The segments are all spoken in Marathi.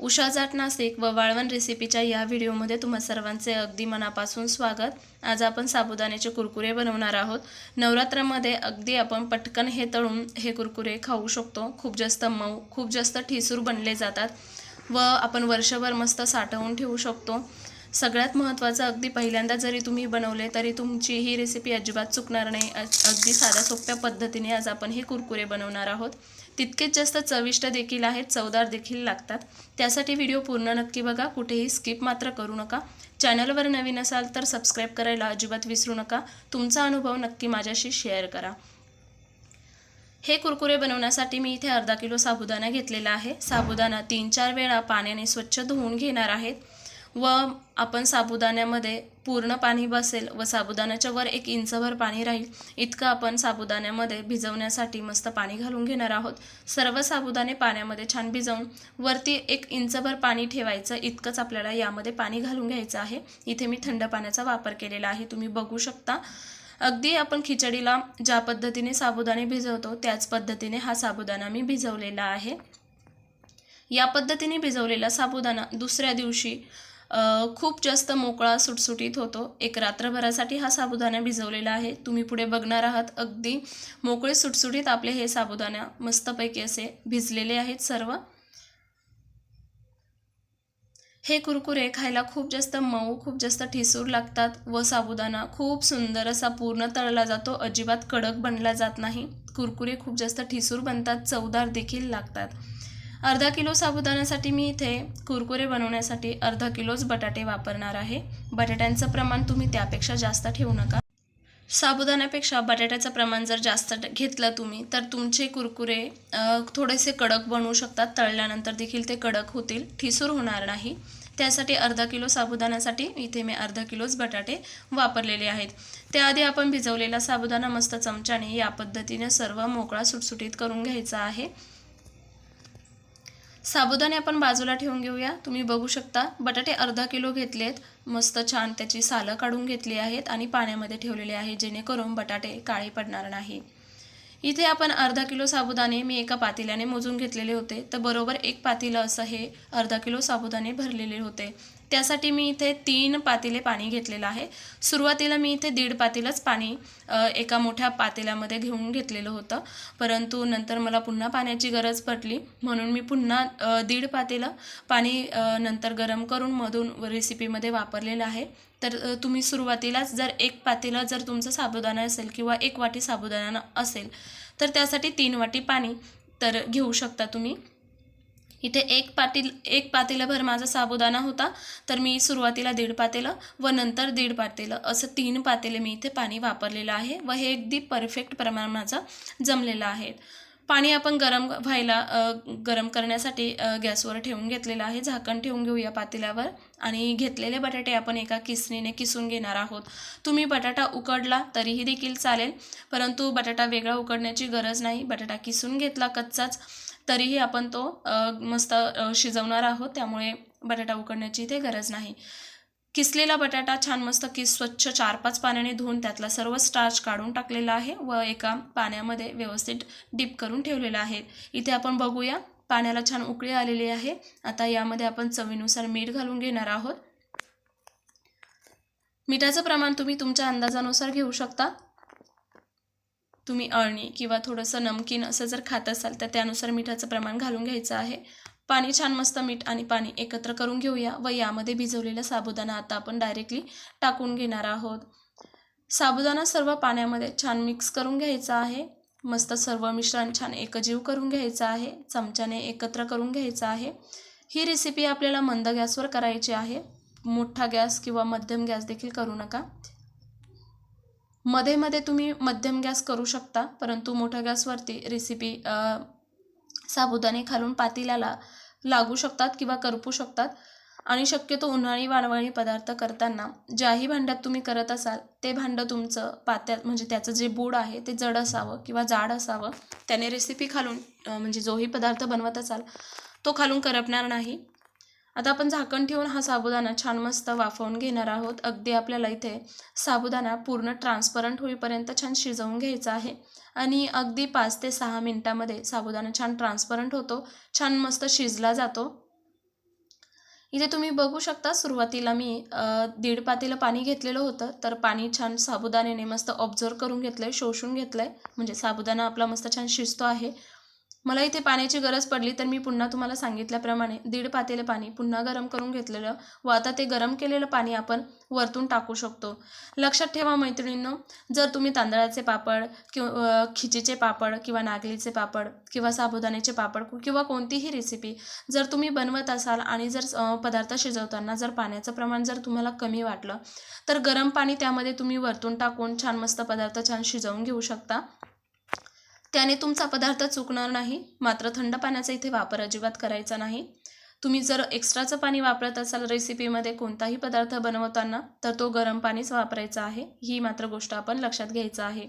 उषा जाट नाशिक व वाळवण रेसिपीच्या या व्हिडिओमध्ये तुम्हा सर्वांचे अगदी मनापासून स्वागत. आज आपण साबुदाण्याचे कुरकुरे बनवणार आहोत. नवरात्रामध्ये अगदी आपण पटकन हे तळून हे कुरकुरे खाऊ शकतो. खूप जास्त मऊ खूप जास्त ठिसूर बनले जातात व आपण वर्षभर मस्त साठवून ठेवू शकतो. सगळ्यात महत्त्वाचं अगदी पहिल्यांदा जरी तुम्ही बनवले तरी तुमची ही रेसिपी अजिबात चुकणार नाही. अगदी साध्या सोप्या पद्धतीने आज आपण हे कुरकुरे बनवणार आहोत. तितकेच जास्त चविष्ट देखील आहेत चवदार देखील लागतात. त्यासाठी व्हिडिओ पूर्ण नक्की बघा कुठेही स्किप मात्र करू नका. चॅनलवर नवीन असाल तर सबस्क्राईब करायला अजिबात विसरू नका. तुमचा अनुभव नक्की माझ्याशी शेअर करा. हे कुरकुरे बनवण्यासाठी मी इथे अर्धा किलो साबुदाणा घेतलेला आहे. साबुदाणा तीन चार वेळा पाण्याने स्वच्छ धुवून घेणार आहेत. व आपण साबुदाण्यामध्ये पूर्ण पाणी बसेल व साबुदाण्याच्या वर एक इंचभर पाणी राहील इतकं आपण साबुदाण्यामध्ये भिजवण्यासाठी मस्त पाणी घालून घेणार आहोत. सर्व साबुदाणे पाण्यामध्ये छान भिजवून वरती एक इंचभर पाणी ठेवायचं इतकंच आपल्याला यामध्ये पाणी घालून घ्यायचं आहे. इथे मी थंड पाण्याचा वापर केलेला आहे तुम्ही बघू शकता. अगदी आपण खिचडीला ज्या पद्धतीने साबुदाणे भिजवतो त्याच पद्धतीने हा साबुदाणा मी भिजवलेला आहे. या पद्धतीने भिजवलेला साबुदाणा दुसऱ्या दिवशी खूप जास्त मोकळा सुटसुटीत होतो. एक रात्रभरासाठी हा साबुदाणा भिजवलेला आहे. तुम्ही पुढे बघणार आहात अगदी मोकळे सुटसुटीत आपले हे साबुदाणा मस्तपैकी असे भिजलेले आहेत सर्व. हे कुरकुरे खायला खूप जास्त मऊ खूप जास्त ठिसूर लागतात व साबुदाणा खूप सुंदर असा पूर्ण तळला जातो. अजिबात कडक बनला जात नाही. कुरकुरे खूप जास्त ठिसूर बनतात चवदार देखील लागतात. अर्धा किलो साबुदाण्यासाठी मी इथे कुरकुरे बनवण्यासाठी अर्धा किलोच बटाटे वापरणार आहे. बटाट्यांचं प्रमाण तुम्ही त्यापेक्षा जास्त ठेवू नका. साबुदाण्यापेक्षा बटाट्याचं प्रमाण जर जास्त घेतलं तुम्ही तर तुमचे कुरकुरे थोडेसे कडक बनवू शकतात. तळल्यानंतर देखील ते कडक होतील ठिसूर होणार नाही. त्यासाठी अर्धा किलो साबुदाण्यासाठी इथे मी अर्धा किलोच बटाटे वापरलेले आहेत. त्याआधी आपण भिजवलेला साबुदाणा मस्त चमच्याने या पद्धतीने सर्व मोकळा सुटसुटीत करून घ्यायचा आहे. साबुदाणे आपण बाजूला ठेवून घेऊया. तुम्ही बघू शकता बटाटे अर्धा किलो घेतलेत. मस्त छान त्याची सालं काढून घेतली आहेत आणि पाण्यामध्ये ठेवलेले आहे जेणेकरून बटाटे काळे पडणार नाही. इथे आपण अर्धा किलो साबुदाणे मी एका पातेल्याने मोजून घेतलेले होते. तर बरोबर एक पातेलं असं हे अर्धा किलो साबुदाणे भरलेले होते. त्यासाठी मी इथे तीन पातेले पाणी घेतलेलं आहे. सुरुवातीला मी इथे दीड पातेलंच पाणी एका मोठ्या पातेल्यामध्ये घेऊन घेतलेलं होतं. परंतु नंतर मला पुन्हा पाण्याची गरज पडली म्हणून मी पुन्हा दीड पातेलं पाणी नंतर गरम करून मधून रेसिपीमध्ये वापरलेलं आहे. तर तुम्ही सुरुवातीलाच जर एक पातेलं जर तुमचं साबुदाणा असेल किंवा एक वाटी साबुदाणा असेल तर त्यासाठी तीन वाटी पाणी तर घेऊ शकता तुम्ही. इथे एक पाटील एक पातेलभर माझा साबुदाणा होता तर मी सुरुवातीला दीड पातेलं व नंतर दीड पातेलं असं तीन पातेले मी इथे पाणी वापरलेलं आहे व हे अगदी परफेक्ट प्रमाण माझं जमलेलं आहे. पाणी आपण गरम व्हायला गरम करण्यासाठी गॅसवर ठेवून घेतलेलं आहे. झाकण ठेवून घेऊया पातेल्यावर. आणि घेतलेले बटाटे आपण एका किसणीने किसून घेणार आहोत. तुम्ही बटाटा उकडला तरीही देखील चालेल. परंतु बटाटा वेगळा उकडण्याची गरज नाही. बटाटा किसून घेतला कच्चाच. तरीही आपण तो मस्त शिजवणार आहोत. त्यामुळे बटाटा उकडण्याची इथे गरज नाही. किसलेला बटाटा छान मस्त किस स्वच्छ चार पाच पाण्याने धुवून त्यातला सर्व स्टार्च काढून टाकलेला आहे व एका पाण्यामध्ये व्यवस्थित डीप करून ठेवलेला आहे. इथे आपण बघूया पाण्याला छान उकळी आलेली आहे. आता यामध्ये आपण चवीनुसार मीठ घालून घेणार आहोत. मिठाचं प्रमाण तुम्ही तुमच्या अंदाजानुसार घेऊ शकता. तुम्ही अळणी किंवा थोडंसं नमकीन असं जर खात असाल तर त्यानुसार मिठाचं प्रमाण घालून घ्यायचं आहे. पाणी छान मस्त मीठ आणि पाणी एकत्र करून घेऊया व यामध्ये भिजवलेला साबुदाणा आता आपण डायरेक्टली टाकून घेणार आहोत. साबुदाणा सर्व पाण्यामध्ये छान मिक्स करून घ्यायचा आहे. मस्त सर्व मिश्रण छान एकजीव करून घ्यायचं आहे. चमच्याने एकत्र करून घ्यायचं आहे. ही रेसिपी आपल्याला मंद गॅसवर करायची आहे. मोठा गॅस किंवा मध्यम गॅस देखील करू नका. मध्ये मध्ये तुम्ही मध्यम गॅस करू शकता परंतु मोठ्या गॅसवरती रेसिपी साबुदाणे खालून पातेल्याला लागू शकतात किंवा करपू शकतात. आणि शक्यतो उन्हाळी वाळवळी पदार्थ करताना ज्याही भांड्यात तुम्ही करत असाल ते भांडं तुमचं पात्यात म्हणजे त्याचं जे बूड आहे ते जड असावं किंवा जाड असावं. त्याने रेसिपी खालून म्हणजे जोही पदार्थ बनवत असाल तो खालून करपणार नाही. आता आपण झाकण ठेवून हा साबुदाणा छान मस्त वाफवून घेणार आहोत. अगदी आपल्याला इथे साबुदाणा पूर्ण ट्रान्सपरंट होईपर्यंत छान शिजवून घ्यायचा आहे. आणि अगदी पाच ते सहा मिनटामध्ये साबुदाणा छान ट्रान्सपरंट होतो. छान मस्त शिजला जातो. इथे तुम्ही बघू शकता सुरुवातीला मी दीड पातेलं पाणी घेतलेलं होतं. तर पाणी छान साबुदाण्याने मस्त ऑब्झर्व करून घेतलं आहे शोषून घेतलं आहे म्हणजे साबुदाणा आपला मस्त छान शिजतो आहे. मला इथे पाण्याची गरज पडली तर मी पुन्हा तुम्हाला सांगितल्याप्रमाणे दीड पातेलं पाणी पुन्हा गरम करून घेतलेलं व आता ते गरम केलेलं पाणी आपण वरतून टाकू शकतो. लक्षात ठेवा मैत्रिणींनो जर तुम्ही तांदळाचे पापड किंवा खिचीचे पापड किंवा नागलीचे पापड किंवा साबुदाण्याचे पापड किंवा कोणतीही रेसिपी जर तुम्ही बनवत असाल आणि जर पदार्थ शिजवताना जर पाण्याचं प्रमाण जर तुम्हाला कमी वाटलं तर गरम पाणी त्यामध्ये तुम्ही वरतून टाकून छान मस्त पदार्थ छान शिजवून घेऊ शकता. त्याने तुमचा पदार्थ चुकणार नाही मात्र थंड पाण्याचा इथे वापर अजिबात करायचा नाही. तुम्ही जर एक्स्ट्राचं पाणी वापरत असाल रेसिपीमध्ये कोणताही पदार्थ बनवताना तर तो गरम पाणीच वापरायचा आहे ही मात्र गोष्ट आपण लक्षात घ्यायचं आहे.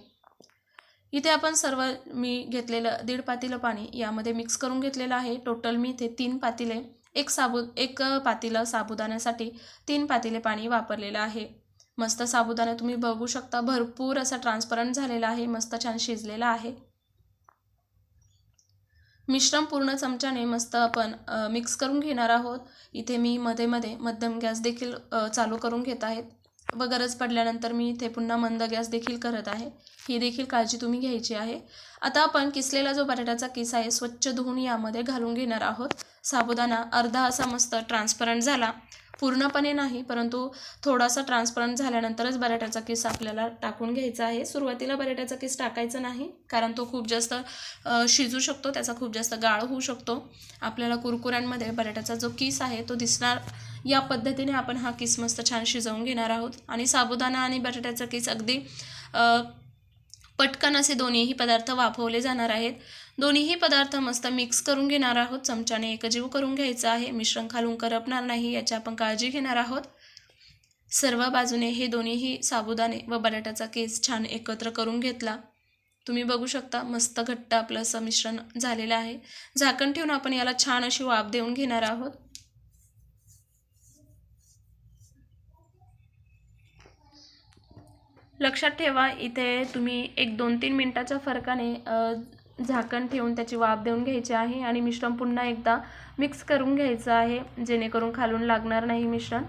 इथे आपण सर्व मी घेतलेलं दीड पातेलं पाणी यामध्ये मिक्स करून घेतलेलं आहे. टोटल मी इथे तीन पातेले एक साबू एक पातेलं साबुदाण्यासाठी तीन पातेले पाणी वापरलेलं आहे. मस्त साबुदाणा तुम्ही बघू शकता भरपूर असा ट्रान्सपरंट झालेला आहे मस्त छान शिजलेला आहे. मिश्रण पूर्ण चमच्याने मस्त आपण मिक्स करून घेणार आहोत. इथे मी मध्ये मध्ये मध्यम गॅस देखील चालू करून घेत आहेत व गरज पडल्यानंतर मी इथे पुन्हा मंद गॅस देखील करत आहे. ही देखील काळजी तुम्ही घ्यायची आहे. आता आपण किसलेला जो बटाट्याचा किस आहे स्वच्छ धुवून यामध्ये घालून घेणार आहोत. साबुदाणा अर्धा असा मस्त ट्रान्सपरंट झाला. पूर्णपणे नाही परंतु थोडासा ट्रान्सपरंट झाल्यानंतरच बटाट्याचा किस आपल्याला टाकून घ्यायचा आहे. सुरुवातीला बटाट्याचा किस टाकायचा नाही कारण तो खूप जास्त शिजू शकतो त्याचा खूप जास्त गाळ होऊ शकतो. आपल्याला कुरकुऱ्यांमध्ये बटाट्याचा जो किस आहे तो दिसणार या पद्धतीने आपण हा किस मस्त छान शिजवून घेणार आहोत. आणि साबुदाणा आणि बटाट्याचा किस अगदी पटकन असे दोन्हीही पदार्थ वाफवले जाणार आहेत. दोन्हीही पदार्थ मस्त मिक्स करून घेणार आहोत. चमच्याने एकजीव करून घ्यायचं आहे. मिश्रण खालून करपणार नाही याची आपण काळजी घेणार आहोत. सर्व बाजूने हे दोन्हीही साबुदाणे व बटाट्याचा केस छान एकत्र करून घेतला. तुम्ही बघू शकता मस्त घट्ट आपलं असं मिश्रण झालेलं आहे. झाकण ठेवून आपण याला छान अशी वाफ देऊन घेणार आहोत. लक्षात ठेवा इथे तुम्ही एक दोन तीन मिनटाच्या फरकाने झाकण ठेवून त्याची वाफ देऊन घ्यायची आहे आणि मिश्रण पुन्हा एकदा मिक्स करून घ्यायचं आहे जेणेकरून खालून लागणार नाही मिश्रण.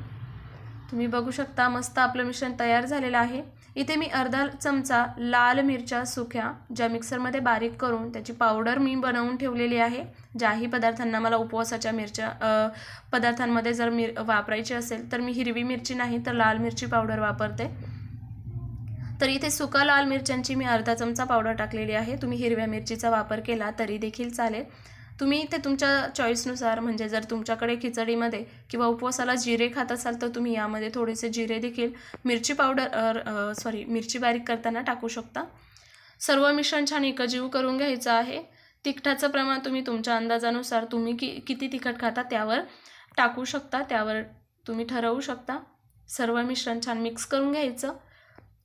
तुम्ही बघू शकता मस्त आपलं मिश्रण तयार झालेलं आहे. इथे मी अर्धा चमचा लाल मिरच्या सुक्या ज्या मिक्सरमध्ये बारीक करून त्याची पावडर मी बनवून ठेवलेली आहे. ज्याही पदार्थांना मला उपवासाच्या मिरच्या पदार्थांमध्ये जर मिर वापरायची असेल तर मी हिरवी मिरची नाही तर लाल मिरची पावडर वापरते. तर इथे सुका लाल मिरच्यांची मी अर्धा चमचा पावडर टाकलेली आहे. तुम्ही हिरव्या मिरचीचा वापर केला तरी देखील चालेल. तुम्ही इथे तुमच्या चॉईसनुसार म्हणजे जर तुमच्याकडे खिचडीमध्ये किंवा उपवासाला जिरे खात असाल तर तुम्ही यामध्ये थोडेसे जिरे देखील मिरची पावडर सॉरी मिरची बारीक करताना टाकू शकता. सर्व मिश्रण छान एकजीव करून घ्यायचं आहे. तिखटाचं प्रमाण तुम्ही तुमच्या अंदाजानुसार तुम्ही कि किती तिखट खाता त्यावर टाकू शकता त्यावर तुम्ही ठरवू शकता. सर्व मिश्रण छान मिक्स करून घ्यायचं.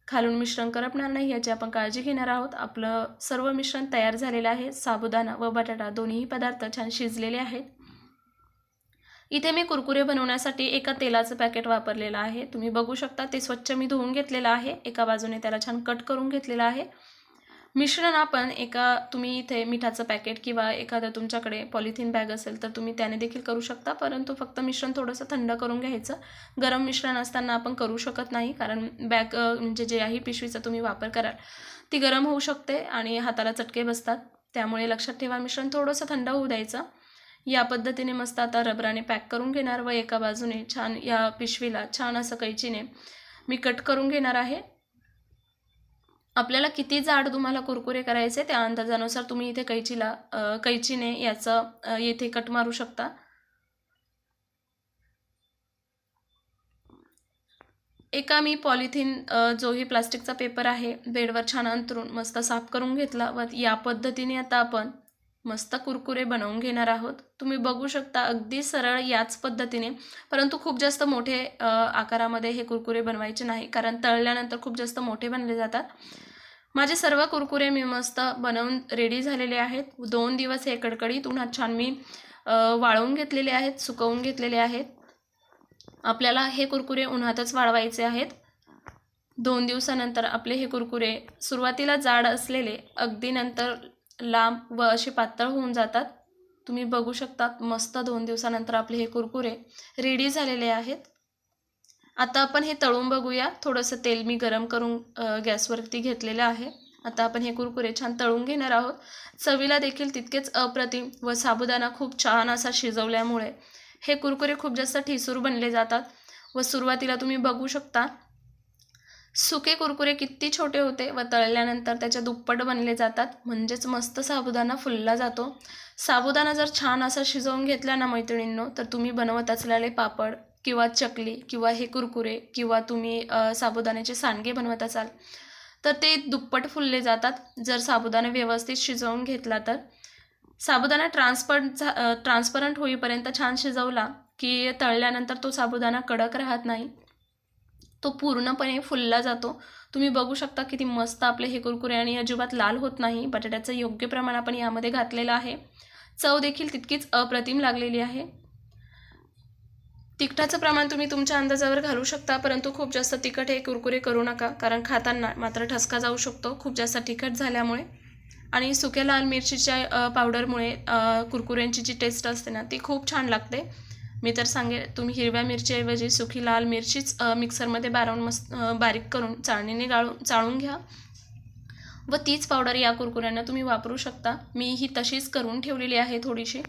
खालून मिश्रण करपणार नाही याची आपण काळजी घेणार आहोत. आपलं सर्व मिश्रण तयार झालेलं आहे. साबुदाणा व बटाटा दोन्ही पदार्थ छान शिजलेले आहेत. इथे मी कुरकुरे बनवण्यासाठी एका तेलाचं पॅकेट वापरलेलं आहे. तुम्ही बघू शकता ते स्वच्छ मी धुवून घेतलेलं आहे. एका बाजूने त्याला छान कट करून घेतलेलं आहे. मिश्रण आपण एका तुम्ही इथे मिठाचं पॅकेट किंवा एखादं तुमच्याकडे पॉलिथिन बॅग असेल तर तुम्ही त्याने देखील करू शकता परंतु फक्त मिश्रण थोडंसं थंड करून घ्यायचं. गरम मिश्रण असताना आपण करू शकत नाही कारण बॅग म्हणजे जे आहे पिशवीचा तुम्ही वापर कराल ती गरम होऊ शकते आणि हाताला चटके बसतात. त्यामुळे लक्षात ठेवा मिश्रण थोडंसं थंड होऊ द्यायचं. या पद्धतीने मस्त आता रबराने पॅक करून घेणार व एका बाजूने छान या पिशवीला छान असं कैचीने मी कट करून घेणार आहे. आपल्याला किती जाड तुम्हाला कुरकुरे करायचे त्या अंदाजानुसार तुम्ही इथे कैचीला कैचीने याचं येथे कट मारू शकता. एका मी पॉलिथिन जो जोही प्लास्टिकचा पेपर आहे बेडवर छान अंतरून मस्त साफ करून घेतला. व या पद्धतीने आता आपण मस्त कुरकुरे बनवून घेणार आहोत. तुम्ही बघू शकता अगदी सरळ याच पद्धतीने. परंतु खूप जास्त मोठे आकारामध्ये हे कुरकुरे बनवायचे नाही कारण तळल्यानंतर खूप जास्त मोठे बनले जातात. माझे सर्व कुरकुरे मी मस्त बनवून रेडी झालेले आहेत. दोन दिवस हे कडकडीत उन्हात छान मी वाळवून घेतलेले आहेत सुकवून घेतलेले आहेत. आपल्याला हे कुरकुरे उन्हातच वाळवायचे आहेत. दोन दिवसानंतर आपले हे कुरकुरे सुरुवातीला जाड असलेले अगदी नंतर लांब व असे पातळ होऊन जातात. तुम्ही बघू शकतात मस्त दोन दिवसानंतर आपले हे कुरकुरे रेडी झालेले आहेत. आता आपण हे तळून बघूया. थोडंसं तेल मी गरम करून गॅसवरती घेतलेलं आहे. आता आपण हे कुरकुरे छान तळून घेणार आहोत. चवीला देखील तितकेच अप्रतिम व साबुदाणा खूप छान असा शिजवल्यामुळे हे कुरकुरे खूप जास्त ठिसूर बनले जातात व सुरुवातीला तुम्ही बघू शकता सुके कुरकुरे किती छोटे होते व तळल्यानंतर त्याच्या दुप्पट बनले जातात. म्हणजेच मस्त साबुदाणा फुलला जातो. साबुदाणा जर छान असा शिजवून घेतला ना मैत्रिणींनो तर तुम्ही बनवत असलेले पापड किंवा चकली किंवा हे कुरकुरे किंवा तुम्ही साबुदाण्याचे सांडगे बनवत असाल तर ते दुप्पट फुलले जातात. जर साबुदाणा व्यवस्थित शिजवून घेतला तर. साबुदाणा ट्रान्सपरंट झा ट्रान्सपरंट होईपर्यंत छान शिजवला की तळल्यानंतर तो साबुदाणा कडक राहत नाही. तो पूर्णपणे फुलला जातो. तुम्ही बघू शकता किती मस्त आपले हे कुरकुरे आणि अजिबात लाल होत नाही. बटाट्याचं योग्य प्रमाण आपण यामध्ये घातलेलं आहे. चव देखील तितकीच अप्रतिम लागलेली आहे. तिखटाचं प्रमाण तुम्ही तुमच्या अंदाजावर घालू शकता परंतु खूप जास्त तिखट हे कुरकुरे करू नका कारण खाताना मात्र ठसका जाऊ शकतो. खूप जास्त तिखट झाल्यामुळे आणि सुक्या लाल मिरचीच्या पावडरमुळे कुरकुऱ्यांची जी टेस्ट असते ना ती खूप छान लागते. मी तर सांगेन तुम्ही हिरव्या मिरचीऐवजी सुखी लाल मिरचीच मिक्सरमध्ये बारवून मस्त बारीक करून चाळणीने गाळून चाळून घ्या. व तीच पावडर या कुरकुऱ्यांना तुम्ही वापरू शकता. मी ही तशीच करून ठेवलेली आहे थोडीशी.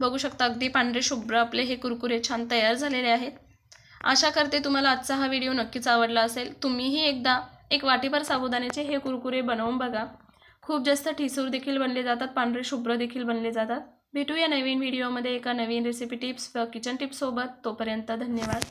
बघू शकता अगदी पांढरे शुभ्र आपले हे कुरकुरे छान तयार झालेले आहेत. आशा करते तुम्हाला आजचा हा व्हिडिओ नक्कीच आवडला असेल. तुम्हीही एकदा एक वाटीभर साबुदाण्याचे हे कुरकुरे बनवून बघा. खूप जास्त ठिसूर देखील बनले जातात पांढरे शुभ्र देखील बनले जातात. भेटूया नवीन व्हिडिओमध्ये एका नवीन रेसिपी टिप्स व किचन टिप्ससोबत तोपर्यंत धन्यवाद.